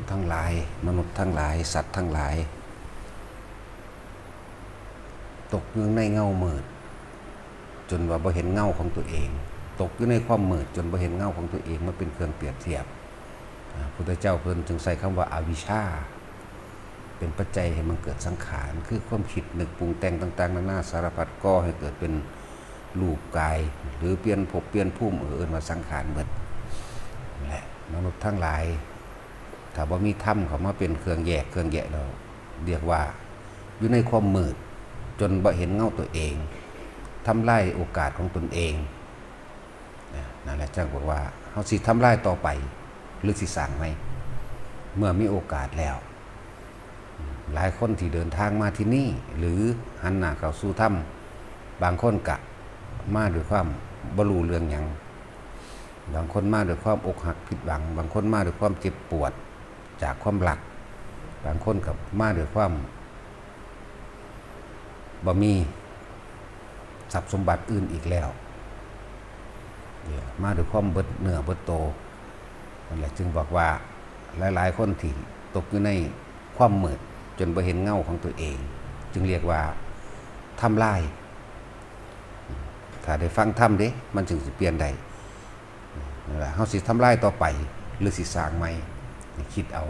คนทั้งหลาย มนุษย์ทั้งหลาย สัตว์ทั้งหลาย ตกอยู่ในเงามืด จนว่าบ่เห็นเงาของตัวเอง ตกอยู่ในความมืดจนบ่เห็นเงาของตัวเองมาเป็นเครื่องเปรียบเทียบอ่าพุทธเจ้าเพิ่นจึงใส่คำว่าอาวิชชาเป็นปัจจัยให้มันเกิดสังขาร คือความคิดนึกปรุงแต่งต่างๆนานาสารพัดก่อให้เกิดเป็นรูปกาย หรือเปลี่ยนภพเปลี่ยนภูมิเอื่นมาสังขารเบิดแหละมนุษย์ทั้งหลาย ถ้าบ่มีถ้ำเขามาเป็นเครื่องแยกเครื่องแยะเราเรียกว่าอยู่ในความมืด จนบ่เห็นเงาตัวเองทำลายโอกาสของตนเองนะนั่นแหละจังบอกว่าเฮาสิทำลายต่อไป หรือสิสร้างไหมเมื่อมีโอกาสแล้ว หลายคนที่เดินทางมาที่นี่ หรือหันหน้าเข้าสู่ถ้ำบางคนกะมาด้วยความบรูเรื่องหยังบางคนมาด้วยความอกหักผิดหวัง บางคนมาด้วยความเจ็บปวด จากความหลัก บางคนกับมาด้วยความบ่มีทรัพย์สมบัติอื่นอีกแล้วเดี๋ยมาด้วยความเบิดเนื้อเบิดโตนั่นแหละจึงบอกว่าหลาย ๆ คนที่ตกอยู่ในความมืดจนบ่เห็นเงาของตัวเอง จึงเรียกว่าทำลาย ถ้าได้ฟังทำเด้มันจึงสิเปลี่ยนได้เฮาสิทำลายต่อไปหรือสิสร้างใหม่ คิดเอา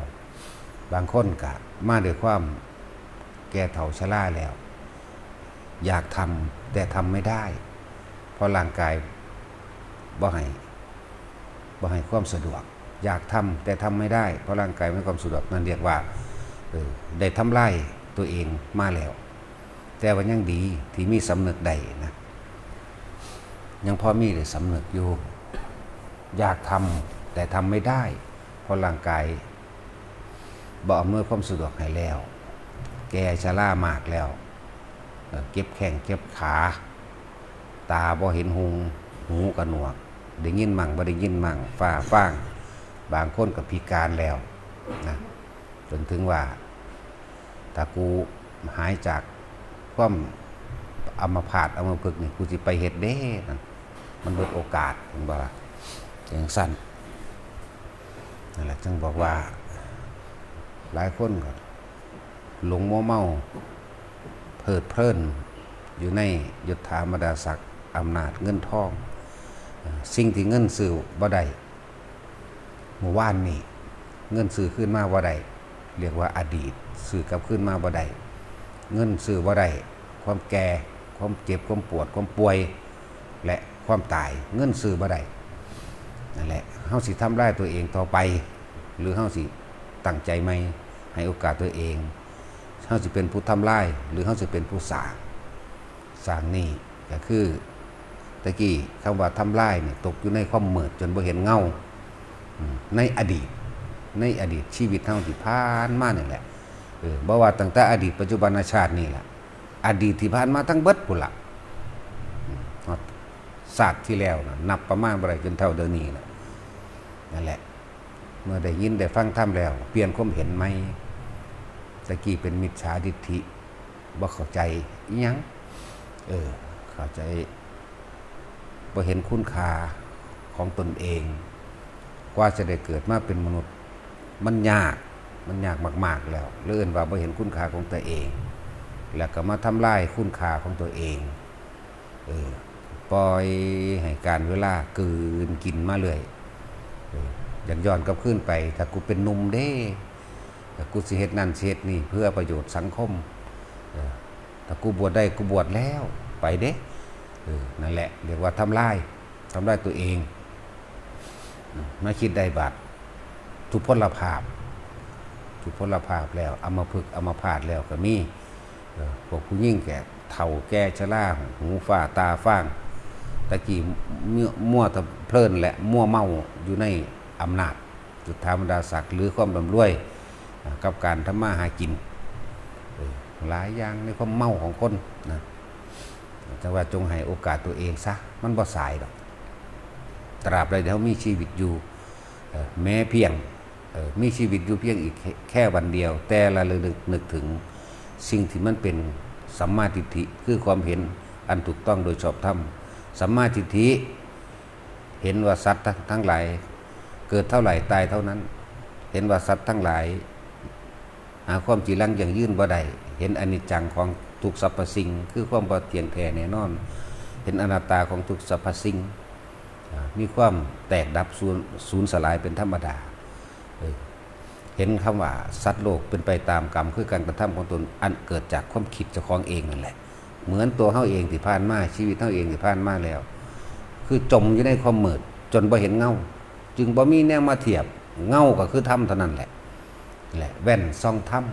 บางคนก็มาด้วยความแก่เฒ่าชราแล้ว อยากทำแต่ทำไม่ได้ เพราะร่างกายบ่ให้บ่ให้ความสะดวก อยากทำแต่ทำไม่ได้ เพราะร่างกายไม่ความสะดวกนั่นเรียกว่าออได้ทำลายตัวเองมาแล้ว แต่ว่ายังดีที่มีสำนึกใดนะยังพอมีได้สำนึกอยู่ อยากทำแต่ทำไม่ได้ เพราะร่างกาย บ่อำนวยความสะดวกให้แล้ว แก่ชรามากแล้ว เก็บแข้งเก็บขา ตาบ่เห็นหูหูกระหนวกได้ยินมั่งบ่ได้ยินมั่งฝ้าฟ้าง บางคนกับพิการแล้วนะจนถึงว่าถ้ากูหายจากความอัมพาตอัมพฤกนี่กูสิไปเฮ็ดเด้นั่นมันเบิดโอกาสเห็นบ่ล่ะอย่างสั้นนั่นแหละจึงบอกว่า หลายคนก็หลงมัวเมาเพิดเพลิน อยู่ในยศถามดาศักดิ์อำนาจเงินทอง สิ่งที่เงินซื้อบ่ได้เมื่อวานนี้เงินซื้อขึ้นมาบ่ได้เรียกว่าอดีตซื้อกลับขึ้นมาบ่ได้เงินซื้อบ่ได้ความแก่ความเจ็บความปวดความป่วย และความตายเงินซื้อบ่ได้นั่นแหละเฮาสิทำร้ายตัวเองต่อไป หรือเฮาสิ ตั้งใจไหมให้โอกาสตัวเองเฮาสิเป็นผู้ทำลายหรือเฮาสิเป็นผู้สร้างสร้างนี่ก็คือตะกี้คำว่าทำลายเนี่ยตกอยู่ในความมืดจนบ่เห็นเงาในอดีต ในอดีตชีวิตเฮาที่ผ่านมานี่แหละเออบ่ว่าตั้งแต่อดีตปัจจุบันชาตินี่แหละอดีตที่ผ่านมาทั้งเบิดพุ่นละศาสตร์ที่แล้วนะนับประมาณบ่ได้จนเท่าเดี๋ยวนี้นะนั่นแหละ เมื่อได้ยินได้ฟังธรรมแล้ว เปลี่ยนความเห็นไหมตะกี้เป็นมิจฉาทิฏฐิบ่เข้าใจยังเออเข้าใจบ่เห็นคุณค่าของตนเอง กว่าจะได้เกิดมาเป็นมนุษย์มันยากมันยากมาก ๆแล้วเลื่อนว่าบ่เห็นคุณค่าของตัวเอง แล้วก็มาทำลายคุณค่าของตัวเองเออปล่อยให้การเวลากืนกินมาเลย อยากย้อนกลับขึ้นไป ถ้ากูเป็นหนุ่มเด้ถ้ากูสิเฮ็ดนั่นสิเฮ็ดนี่เพื่อประโยชน์สังคมถ้ากูบวชได้กูบวชแล้วไปเด้นั่นแหละเรียกว่าทำลายทำลายตัวเองมาคิดได้บาดทุพพลภาพ ทุพพลภาพแล้วเอามาพึกเอามาพาดแล้วก็มีพวกผู้ยิ่งแก่เฒ่าแก่ชราหูฝ้าตาฟ้างตะกี้มั่วตะเพลินแหละมั่วเมาอยู่ใน อำนาจจุดธรรมดาศักดิ์หรือความร่ำรวยกับการทำมาหากินหลายอย่างในความเมาของคนนะแต่ว่าจงให้โอกาสตัวเองซะมันบ่สายดอกตราบใดที่เขามีชีวิตอยู่แม้เพียงมีชีวิตอยู่เพียงอีกแค่แค่วันเดียว แต่ละระลึกนึกถึงสิ่งที่มันเป็นสัมมาทิฏฐิคือความเห็นอันถูกต้องโดยชอบธรรมสัมมาทิฏฐิเห็นว่าสัตว์ทั้งหลาย เกิดเท่าไหร่ตายเท่านั้น เห็นว่าสัตว์ทั้งหลาย หาความจีรังอย่างยืนบ่ได้เห็นอนิจจังของทุกสรรพสิ่ง คือความบ่เที่ยงแท้แน่นอน เห็นอนัตตาของทุกสรรพสิ่งมีความแตกดับสูญสูญสลายเป็นธรรมดา เห็นคำว่าสัตว์โลกเป็นไปตามกรรมคือการกระทำของตนอันเกิดจากความคิดเจ้าของเองนั่นแหละ เหมือนตัวเฮาเองที่ผ่านมาชีวิตเฮาเองที่ผ่านมาแล้ว คือจมอยู่ในความมืดจนบ่เห็นเงา จึงบ่มีแนวมาเทียบเงาก็คือธรรมเท่านั้นแหละแหละแว่นซ่องธรรม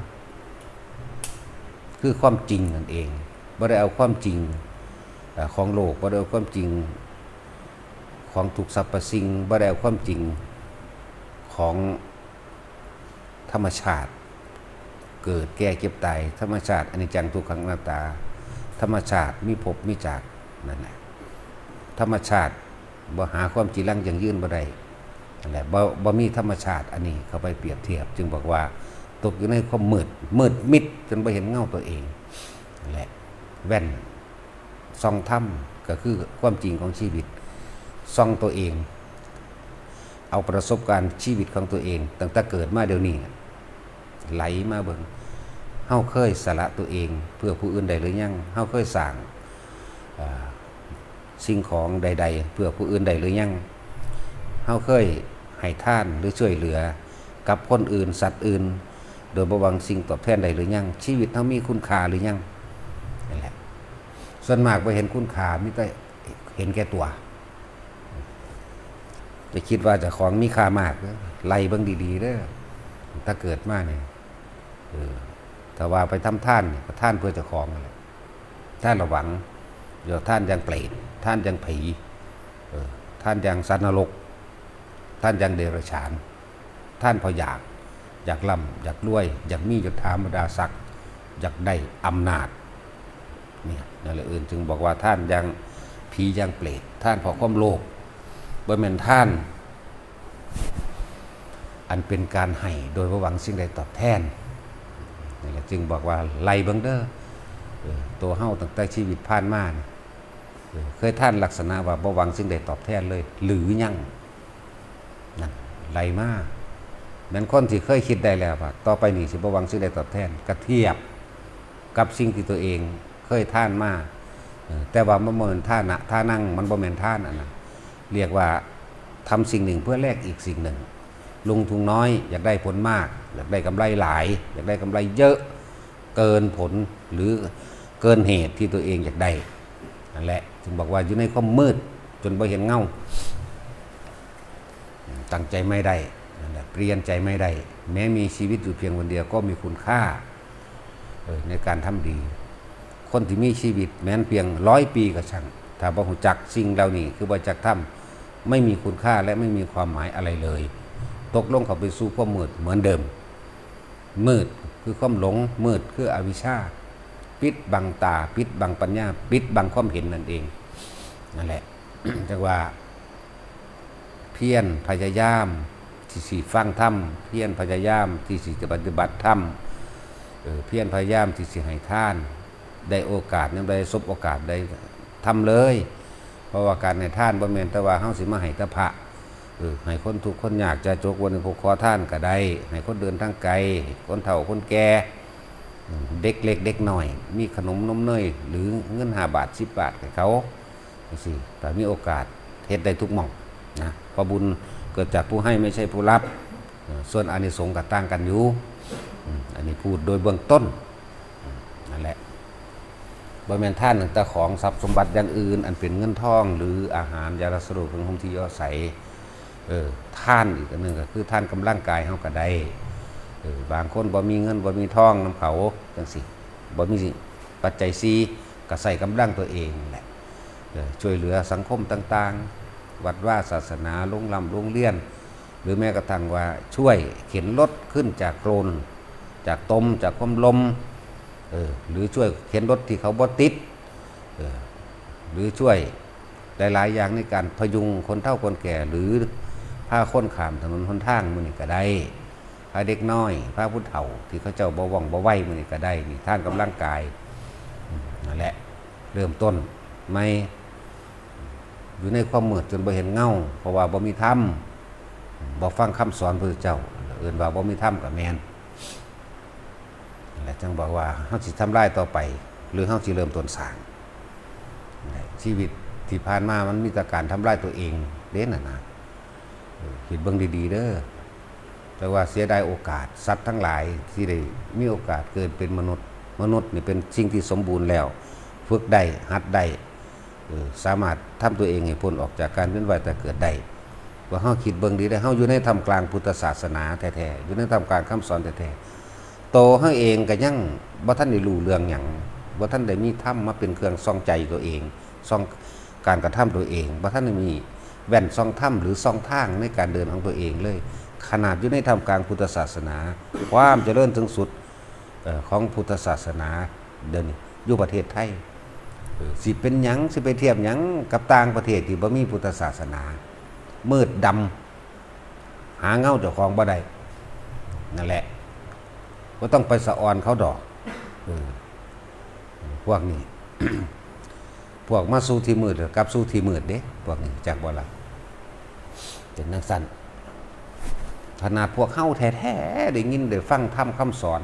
คือความจริงนั่นเองบ่ได้เอาความจริงของโลกบ่ได้เอาความจริงของทุกสรรพสิ่งบ่ได้เอาความจริงของธรรมชาติ เกิดแก่เก็บตายธรรมชาติอนิจจังทุกขังอนัตตา ธรรมชาติมีภพมีจากนั่นแหละธรรมชาติบ่หาความจีรังอย่างยืนบ่ได้ นั่นแหละบ่บ่มีธรรมชาติอันนี้เขาไปเปรียบเทียบ จึงบอกว่าตกอยู่ในความมืดมืดมิดจนบ่เห็นเงาตัวเองนั่นแหละแว่นส่องธรรมก็คือความจริงของชีวิตส่องตัวเอง เอาประสบการณ์ชีวิตของตัวเอง ตั้งแต่เกิดมาเดี๋ยวนี้ไหลมาเบิ่งเฮาเคยสละตัวเอง เพื่อผู้อื่นใดหรือยังเฮาเคยสร้างสิ่งของใด ๆ เพื่อผู้อื่นใดหรือยัง เฮาเคยให้ท่านหรือช่วยเหลือ กับคนอื่นสัตว์อื่น โดยบ่หวังสิ่งตอบแทนใดหรือยังชีวิตเฮามีคุณค่าหรือยังนั่นแหละส่วนมากบ่เห็นคุณค่ามีแต่เห็นแก่ตัวจะคิดว่าเจะของมีค่ามากเด้อไล่เบิ่งดีๆเด้อถ้าเกิดมาเนี่ยเออถ้าว่าไปทำท่านก็ท่านเพื่อเจ้าของนั่นแหละท่านระวังเดี๋ยวท่านยังเปรตท่านยังผีออท่านยังสัตว์นรก ท่านยังเดรัจฉาน ท่านพออยากอยากล่ำอยากรวย อยากมีอยากถามดาศักดิ์อยากได้อำนาจเนี่ยนั่นแหละอื่นจึงบอกว่าท่านยังผียังเปรตท่านพอความโลภบ่แม่นท่าน อันเป็นการให้โดยบ่หวังสิ่งใดตอบแทนนี่แหละจึงบอกว่าไล่เบิงเด้อเออตัวเฮาตั้งแต่ชีวิตผ่านมาเเคยท่านลักษณะว่าบ่หวังสิ่งใดตอบแทนเลย หรือยัง นั่นไหลมาแม่นคนที่เคยคิดได้แล้วว่าต่อไปนี่สิบวังสิ่งใดตอบแทนก็เทียบกับสิ่งที่ตัวเองเคยท่านมาแต่ว่ามันบ่แม่นท่านะท่านั่งมันบ่แม่นท่านอันะเรียกว่าทำสิ่งหนึ่งเพื่อแลกอีกสิ่งหนึ่ง ลงทุนน้อยอยากได้ผลมาก อยากได้กำไรหลาย อยากได้กำไรเยอะเกินผลหรือเกินเหตุที่ตัวเองอยากได้นั่นแหละจึงบอกว่าอยู่ในความมืดจนบ่เห็นเงา ตั้งใจไม่ได้นั่นแหละเปลี่ยนใจไม่ได้ แม้มีชีวิตอยู่เพียงวันเดียวก็มีคุณค่าออในการทำดี คนที่มีชีวิต แม้นเพียงร้อยปีก็ช่างถ้าบ่หูจักสิ่งเหล่านี้ คือบ่จักทำไม่มีคุณค่าและไม่มีความหมายอะไรเลย ตกลงเขาไปสู่ความมืดเหมือนเดิม มืดคือความหลงมืดคืออวิชชาปิดบังตา ปิดบังปัญญา ปิดบังความเห็นนั่นเองนั่นแหละจักว่า เพียรพยายามที่สิฟังธรรมเพียรพยายามที่สิจะปฏิบัติธรรมเพียรพยายามที่สิให้ท่าน ได้โอกาสนั้นได้สบโอกาสได้ทำเลย เพราะว่าการในท่านบ่แม่นแต่ว่าเฮาสิมาให้ตะพระเออให้คนทุกคนอยากจะจกวันหนึ่งพกคอท่านก็ได้ให้คนเดินทางไกลคนเฒ่าคนแก่เด็กเล็กเด็กหน่อย มีขนมนมเนยหรือเงินหาบาทสิบบาทให้เขาสิแต่มีโอกาสเฮ็ดได้ทุกหม่อง นะเพราะบุญเกิดจากผู้ให้ไม่ใช่ผู้รับ ส่วนอานิสงส์ก็ต่างกันอยู่ อันนี้พูดโดยเบื้องต้นนั่นแหละบริเวณท่านตั้งแต่ของทรัพย์สมบัติอย่างอื่น อันเป็นเงินทอง หรืออาหารยาละสรุปของคงที่ย่อใสเออท่านอีกอันหนึ่งก็คือท่านกำลังกายเฮาก็ไดเออบางคนบ่มีเงินบ่มีทองน้ำเขาจังสิบ่มีปัจจัยซีก็ใส่กำลังตัวเองแหละช่วยเหลือสังคมต่าง ๆ วัดว่าศาสนาโรงลำโรงเรียน หรือแม้กระทั่งว่าช่วยเข็นรถขึ้นจากโคลนจากตมจากความลมเออหรือช่วยเข็นรถที่เขาบ่ติดเออหรือช่วยหลายๆอย่างในการพยุงคนเฒ่าคนแก่ หรือพาคนขามถนนหนทางมือนี้ก็ได้พาเด็กน้อยพาผู้เฒ่าที่เขาเจ้าบ่ว่องบ่ไหวมือนี้ก็ได้นี่ท่านกำลังกายนั่นแหละเริ่มต้นไม่ อยู่ในความมืดจนบ่เห็นเงาเพราะว่าบ่มีธรรมบ่ฟังคำสอนพระเจ้าเอื่นว่าบ่มีถ้ำกับแมน่นแหละจังบอกว่าเฮาสิทำลายต่อไป หรือเฮาสิเริ่มต้นสร้างชีวิตที่ผ่านมามันมีแต่การทำลายตัวเองเด้น่ะนะเออคิดเบิ่งดีๆเด้อแต่ว่าเสียดายโอกาสสัตว์ทั้งหลายที่ได้มีโอกาสเกิดเป็นมนุษย์ มนุษย์นี่เป็นสิ่งที่สมบูรณ์แล้ว ฝึกได้หัดได้ สามารถทำตัวเองให้พ้นออกจากการเวียนว่ายแต่เกิดได้ว่าเฮาคิดเบิ่งดีได้เฮาอยู่ในธรรมกลางพุทธศาสนาแท้ๆอยู่ในธรรมกลางคำสอนแท้ๆโตเฮาเองก็ยังบ่ทันได้รู้เรื่องหยังบ่ทันได้มีธรรมมาเป็นเครื่องส่องใจตัวเองส่องการกระทำตัวเองบ่ทันได้มีแว่นส่องธรรมหรือส่องทางในการเดินของตัวเองเลย ขนาดอยู่ในธรรมกลางพุทธศาสนา ความเจริญถึงสุดของพุทธศาสนาเดินนี้อยู่ประเทศไทย สิเป็นหยังสิไปเทียบหยังกับต่างประเทศที่บ่มีพุทธศาสนา มืดดำหาเงาเจ้าของบ่ได้นั่นแหละก็ต้องไปสะออนเขาดอกออพวกนี้ พวกมาสู้ที่มืดกับสู้ที่มืดเด้พวกนี้จากบ่ละเป็นนักสั้นขนาดพวกเข้าแท้ๆได้ยินได้ฟังทำคำสอน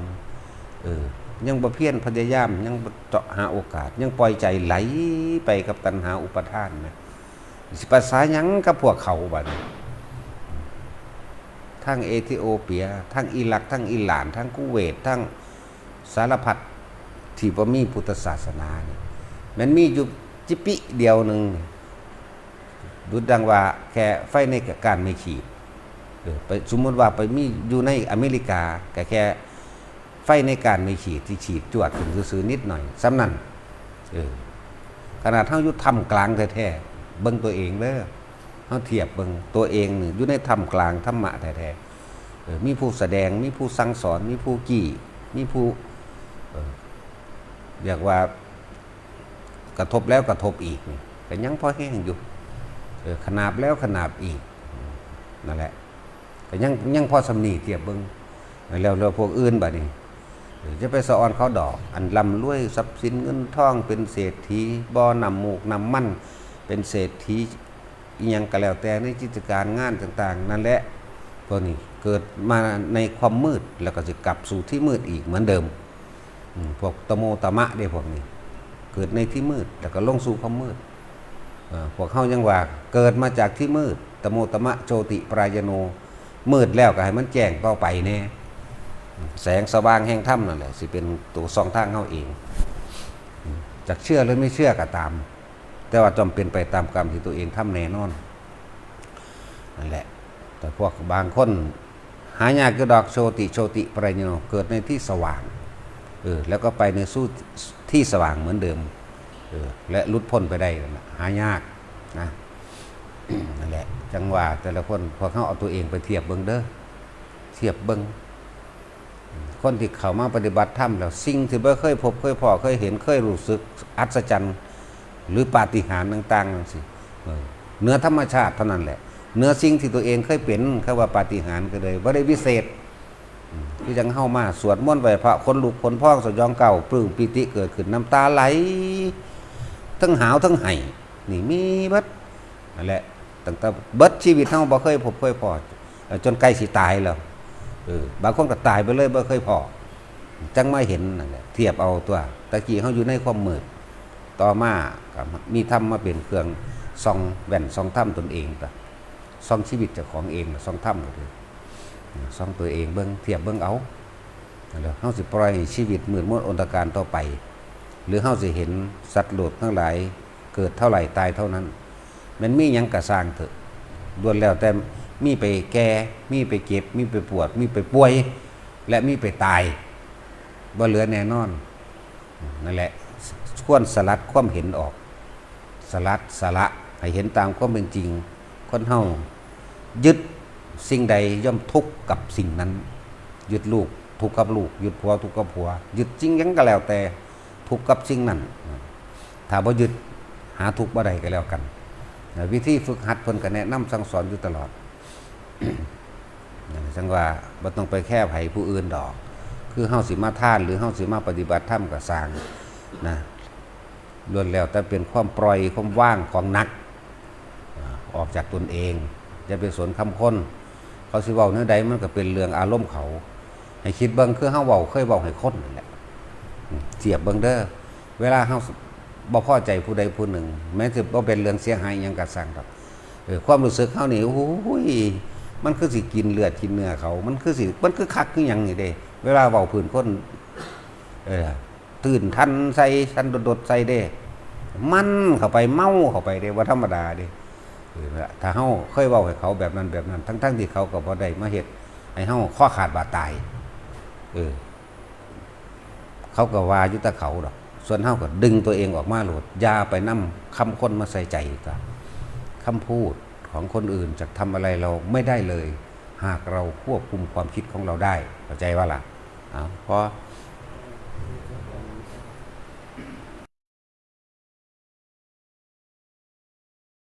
เออ ยังบ่เพียรพยายาม ยังบ่เจาะหาโอกาส ยังปล่อยใจไหลไปกับตัณหาอุปทานนะสิภาษาหยังกับพวกเขาบัดนี้ทั้งเอธิโอเปีย ทั้งอิรัก ทั้งอิหร่าน ทั้งกุเวตทั้งสารพัดที่บ่มีพุทธศาสนานี่มันมีอยู่จิปิเดียวหนึ่งดูดังว่าแค่ไฟในการไม่ขีดเออไปสมมติว่าไปมีอยู่ในอเมริกาก็แค่ ไฟในการไม่ขีดที่ฉีดจวดถึงซื้อนิดหน่อยสำนั่นเออขนาดเท่ายุทธรรมกลางแท้ๆเบิ่งตัวเองเด้อเฮาเทียบเบิ่งตัวเองนี่อยู่ในธรรมกลางธรรมะแท้ๆเออมีผู้แสดงมีผู้สั่งสอนมีผู้กี้มีผู้เออเรียกว่ากระทบแล้วกระทบอีกนี่ยังพอแห้งอยู่เออขนาบแล้วขนาบอีกนั่นแหละก็ยังยังพอสำนีเทียบเบิ่งแล้วแล้วพวกอื่นบัดนี้ จะไปสะออนเขาดอก อันลำรวยทรัพย์สินเงินทองเป็นเศรษฐีบ่อนำหมูกนำมั่น เป็นเศรษฐีอีหยังก็แล้วแต่ในกิจการงานต่างๆ นั่นแหละพวกนี้เกิดมาในความมืดแล้วก็จะกลับสู่ที่มืดอีกเหมือนเดิมพวกตโมตมะเด้พวกนี้ เกิดในที่มืดแล้วก็ลงสู่ความมืดพวกเขายังว่าเกิดมาจากที่มืดตโมตมะโจติปรายโนมืดแล้วก็ให้มันแจ้งต่อไปแน่ แสงสว่างแห่งถ้ำนั่นแหละสิเป็นตัวสองทางเขาเองจากเชื่อหรือไม่เชื่อก็ตาม แต่ว่าจำเป็นไปตามกรรมที่ตัวเองทำแน่นอนนั่นแหละ แต่พวกบางคน หายากก็ดอกโชติโชติปรายโนเกิดในที่สว่างเออแล้วก็ไปในสู้ที่สว่างเหมือนเดิมเออและลุดพ้นไปได้นะหายากนะนั่นแหละ จังหวะแต่ละคนพอเขาเอาตัวเองไปเทียบเบิงเด้อเทียบเบิง คนที่เข้ามาปฏิบัติธรรมแล้วสิ่งที่บ่เคยพบเคยพอเคยเห็นเคยรู้สึกอัศจรรย์หรือปาฏิหาริย์ต่างๆนั่นสิเนื้อธรรมชาติเท่านั้นแหละเนื้อสิ่งที่ตัวเองเคยเป็นคือว่าปาฏิหาริย์ก็เลยบ่ได้วิเศษอืมคือจังเข้ามาสวดมนต์ไหว้พระคนลุกคนพองสยองเก่าปลื้มปิติเกิดขึ้นน้ำตาไหล ทั้งหาวทั้งไห้นี่มีเบิดนั่นแหละตั้งแต่เบิดชีวิตเฮาบ่เคยพบเคยพอจนใกล้สิตายแล้ว บางคนก็ตายไปเลยบ่เคยพอจังไม่เห็นเทียบเอาตัวตะกี้เขาอยู่ในความมืดต่อมาก็มีธรรมมาเป็นเครื่องส่องแว่นส่องถ้ำตนเองตะส่องชีวิตจ้าของเองส่องถ้ำก็คือส่องตัวเองเบิ้องเทียบเบิ้องเอาแหละเขาสิปล่อยชีวิตมืดมนอนตการต่อไป หรือเขาสิเห็นสัตว์โลดทั้งหลาย เกิดเท่าไหร่ตายเท่านั้น มันมียังกระสร้างเถอะล้วนแล้วแต่ มีไปแก่มีไปเก็บ มีไปปวด มีไปป่วย และมีไปตายบ่เหลือแน่นอนนั่นแหละควรสลัดความเห็นออก สลัดสละให้เห็นตามความเป็นจริง คนเฮายึดสิ่งใดย่อมทุกข์กับสิ่งนั้น ยึดลูกทุกข์กับลูกยึดผัวทุกข์กับผัวยึดจริงยังก็แล้วแต่ทุกข์กับสิ่งนั้นถ้าบ่ยึดหาทุกข์บ่ได้ก็แล้วกัน วิธีฝึกหัดเพิ่นก็แนะนำสั่งสอนอยู่ตลอด จังว่าบ่ต้องไปแค่ไผผู้อื่นดอก คือเฮาสิมาท่าน หรือเฮาสิมาปฏิบัติธรรมก็สร้างนะล้วนแล้วแต่เป็นความปล่อยความว่างของนัก ออกจากตนเองอย่าไปสนคำคนเขาสิเว้าเนื้อใดมันก็เป็นเรื่องอารมณ์เขา ให้คิดเบิ่งคือเฮาเว้าเคยเว้าให้คนนั่นแหละเทียบเบิ่งเด้อเวลาเฮาบ่พอใจผู้ใดผู้หนึ่ง แม้จะบ่เป็นเรื่องเสียหายหยังก็สร้างดอกเออความรู้สึกเฮานี่โอ้โหย มันคือสิกินเลือดกินเนื้อเขา มันคือสิมันคือคักคือยังนี่เด้ เวลาเว้าพื้นคนเออตื่นทันใส่ทันโดดๆใส่เด้ มันเข้าไปเมาเข้าไปเด้ว่าธรรมดาเด้ถ้าเฮาเคยเว้าให้เขาแบบนั้นแบบนั้น ทั้งๆที่เขาก็บ่ได้มาเฮ็ดให้เฮาข้อขาดบาดตาย เออ เขาก็ว่าอยู่แต่เขาดอกส่วนเฮาก็ดึงตัวเองออกมาโหลดยาไปนํคำคนมาใส่ใจกับคำพูด ของคนอื่นจะทำอะไรเราไม่ได้เลย หากเราควบคุมความคิดของเราได้เข้าใจว่าล่ะเพราะ